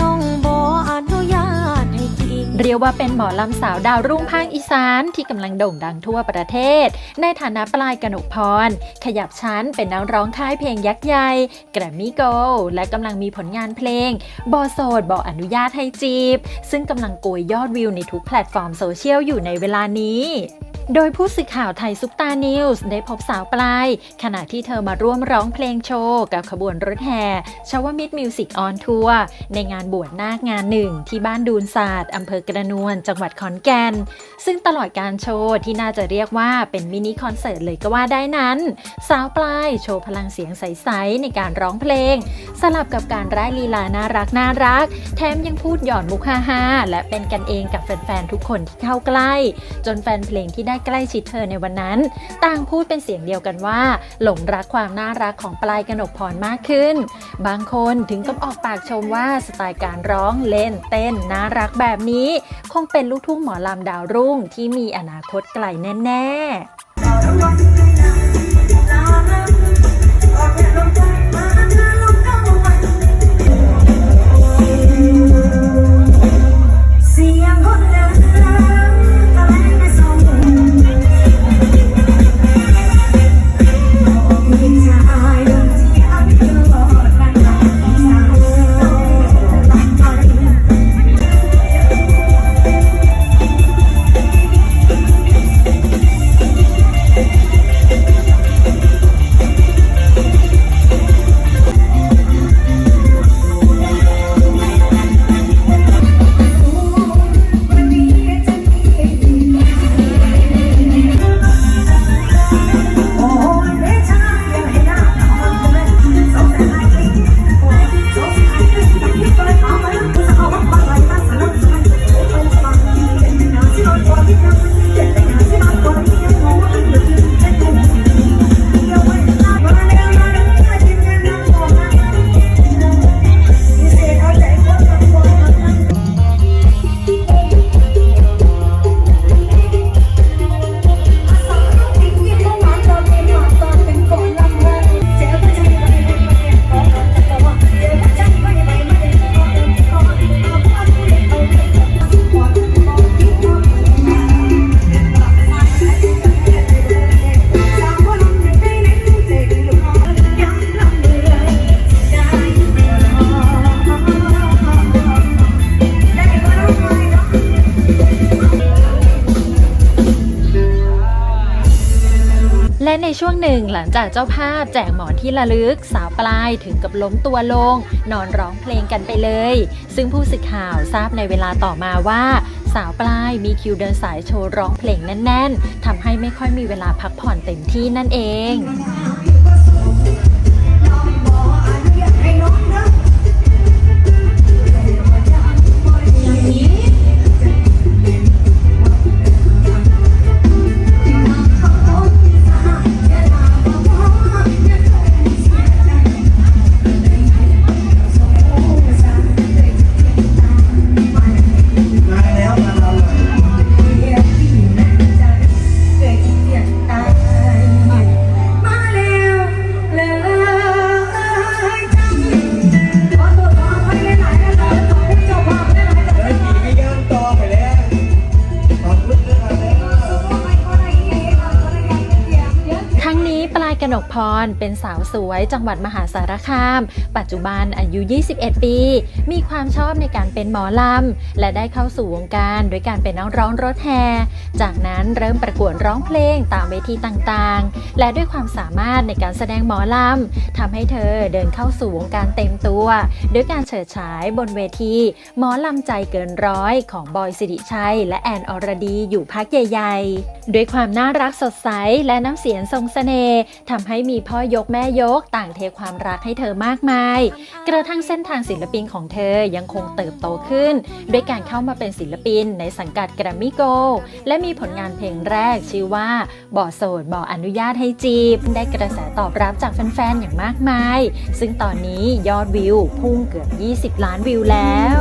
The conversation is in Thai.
น้องบ่อนุญาตให้จีบเรียกว่าเป็นหมอลำสาวดาวรุ่งภาคอีสานที่กำลังโด่งดังทั่วประเทศ ในฐานะปลายกนกพร ขยับชั้นเป็นนักร้องค่ายเพลงยักษ์ใหญ่แกรมมี่โกลด์และกำลังมีผลงานเพลง บอโสดบออนุญาตให้จีบ ซึ่งกำลังโกยยอดวิวในทุกแพลตฟอร์มโซเชียลอยู่ในเวลานี้ โดยผู้สื่อข่าวไทยซุปตานิวส์ได้พบสาวปลาย ขณะที่เธอมาร่วมร้องเพลงโชว์ กับขบวนรถแห่ชาวมิตรมิวสิกออนทัวร์ในงานบวชนาคงานหนึ่ง ที่บ้านดูนศาสตร์อำเภอกระนวนจังหวัดขอนแก่น ซึ่งตลอดการโชว์ที่น่าจะเรียกว่าเป็นมินิคอนเสิร์ตเลยก็ว่าได้นั้น สาวปลายโชว์พลังเสียงใส ๆ ในการร้องเพลง สลับกับการร่ายลีลาน่ารักน่ารัก แถมยังพูดหย่อนมุกฮาๆและเป็นกันเองกับแฟนๆทุกคนที่เข้าใกล้ จนแฟนเพลงที่ได้ใกล้ชิดเธอในวันนั้น ต่างพูดเป็นเสียงเดียวกันว่า หลงรักความน่ารักของปลายกนกพรมากขึ้น บางคนถึงกับออกปากชมว่าสไตล์การร้องเล่นเต้นน่ารักแบบนี้ คงเป็นลูกทุ่งหมอลำดาวรุ่งที่มีอนาคตไกลแน่ ๆ และในช่วงหนึ่งหลังจากเจ้าภาพแจกหมอนที่ระลึก สาวปลายถึงกับล้มตัวลง นอนร้องเพลงกันไปเลย ซึ่งผู้สื่อข่าวทราบในเวลาต่อมาว่า สาวปลายมีคิวเดินสายโชว์ร้องเพลงแน่น ๆทำให้ไม่ค่อยมีเวลาพักผ่อนเต็มที่นั่นเอง ปลายกนกพร เป็นสาวสวยจังหวัดมหาสารคาม ปัจจุบันอายุ 21 ปี มีความชอบในการเป็นหมอลำ และได้เข้าสู่วงการโดยการเป็นนักร้องรถแห่จากนั้นเริ่มประกวดร้องเพลงตามเวทีต่างๆ และด้วยความสามารถในการแสดงหมอลำทำให้เธอเดินเข้าสู่วงการเต็มตัว ด้วยการเฉิดฉายบนเวทีหมอลำใจเกินร้อยของบอยสิริชัย และแอนอรดีอยู่พักใหญ่ ๆ ด้วยความน่ารักสดใสและน้ำเสียงทรงเสน่ห์ทำให้มีพ่อยกแม่ยกต่างเทความรักให้เธอมากมาย กระทั่งเส้นทางศิลปินของเธอยังคงเติบโตขึ้น ด้วยการเข้ามาเป็นศิลปินในสังกัดแกรมมี่โกและมีผลงานเพลงแรกชื่อว่าบ่อโสดบ่ออนุญาตให้จีบ ได้กระแสตอบรับจากแฟนๆ อย่างมากมาย ซึ่งตอนนี้ยอดวิวพุ่งเกือบ 20 ล้านวิวแล้ว